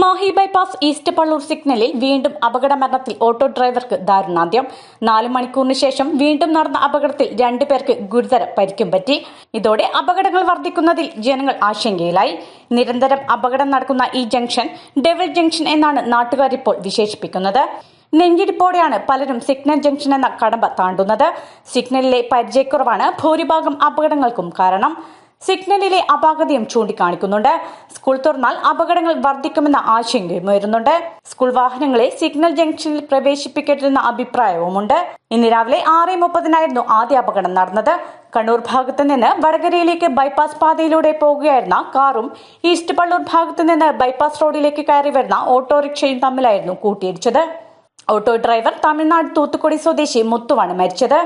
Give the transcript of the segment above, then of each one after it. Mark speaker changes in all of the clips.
Speaker 1: Mahe bypass east Pallur സിഗ്നലിൽ വീണ്ടും അപകടമരണത്തിൽ auto ഡ്രൈവർക്ക് ദാരുണാന്ത്യം. നാല് മണിക്കൂറിന് ശേഷം വീണ്ടും നടന്ന അപകടത്തിൽ രണ്ടു പേർക്ക് ഗുരുതര പരിക്കും പറ്റി. ഇതോടെ അപകടങ്ങൾ വർദ്ധിക്കുന്നതിൽ ജനങ്ങൾ ആശങ്കയിലായി. നിരന്തരം അപകടം നടക്കുന്ന ഈ ജംഗ്ഷൻ ഡെവിൾ ജംഗ്ഷൻ എന്നാണ് നാട്ടുകാർ ഇപ്പോൾ വിശേഷിപ്പിക്കുന്നത്. നെഞ്ചിരിപ്പോടെയാണ് പലരും സിഗ്നൽ ജംഗ്ഷൻ എന്ന കടമ്പ താണ്ടുന്നത്. സിഗ്നലിലെ പരിചയക്കുറവാണ് ഭൂരിഭാഗം അപകടങ്ങൾക്കും കാരണം. സിഗ്നലിലെ അപാകതയും ചൂണ്ടിക്കാണിക്കുന്നുണ്ട്. സ്കൂൾ തുറന്നാൽ അപകടങ്ങൾ വർദ്ധിക്കുമെന്ന ആശങ്കയും ഉയരുന്നുണ്ട്. സ്കൂൾ വാഹനങ്ങളെ സിഗ്നൽ ജംഗ്ഷനിൽ പ്രവേശിപ്പിക്കരുതെന്ന അഭിപ്രായവുമുണ്ട്. ഇന്ന് രാവിലെ ആറ് മുപ്പതിനായിരുന്നു ആദ്യ അപകടം നടന്നത്. കണ്ണൂർ ഭാഗത്ത് നിന്ന് വടകരയിലേക്ക് ബൈപ്പാസ് പാതയിലൂടെ പോകുകയായിരുന്ന കാറും ഈസ്റ്റ് പള്ളൂർ ഭാഗത്ത് നിന്ന് ബൈപ്പാസ് റോഡിലേക്ക് കയറി വരുന്ന ഓട്ടോറിക്ഷയും തമ്മിലായിരുന്നു കൂട്ടിയിടിച്ചത്. ഓട്ടോ ഡ്രൈവർ തമിഴ്നാട് തൂത്തുക്കുടി സ്വദേശി മുത്തുവാണ് മരിച്ചത്.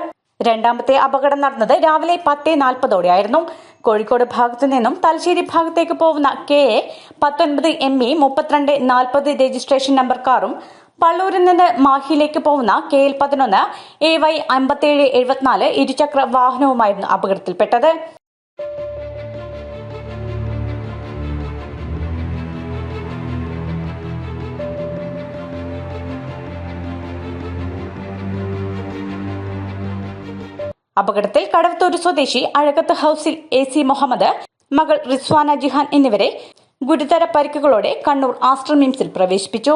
Speaker 1: രണ്ടാമത്തെ അപകടം നടന്നത് രാവിലെ പത്തേ നാൽപ്പതോടെയായിരുന്നു. കോഴിക്കോട് ഭാഗത്തു നിന്നും തലശ്ശേരി ഭാഗത്തേക്ക് പോകുന്ന കെ എ പത്തൊൻപത് എം ഇ മുപ്പത്തിരണ്ട് നാൽപ്പത് രജിസ്ട്രേഷൻ നമ്പർ കാറും പള്ളൂരിൽ നിന്ന് മാഹിയിലേക്ക് പോകുന്ന കെ എൽ പതിനൊന്ന് എ വൈ അമ്പത്തിയേഴ് എഴുപത്തിനാല് ഇരുചക്ര വാഹനവുമായിരുന്നു അപകടത്തിൽപ്പെട്ടത്. അപകടത്തിൽ കടവത്തൂർ സ്വദേശി അഴകത്ത് ഹൌസിൽ എ സി മുഹമ്മദ് മകൾ റിസ്വാന ജിഹാൻ എന്നിവരെ ഗുരുതര പരിക്കുകളോടെ കണ്ണൂർ ആസ്ട്രമിംസിൽ മിംസിൽ പ്രവേശിപ്പിച്ചു.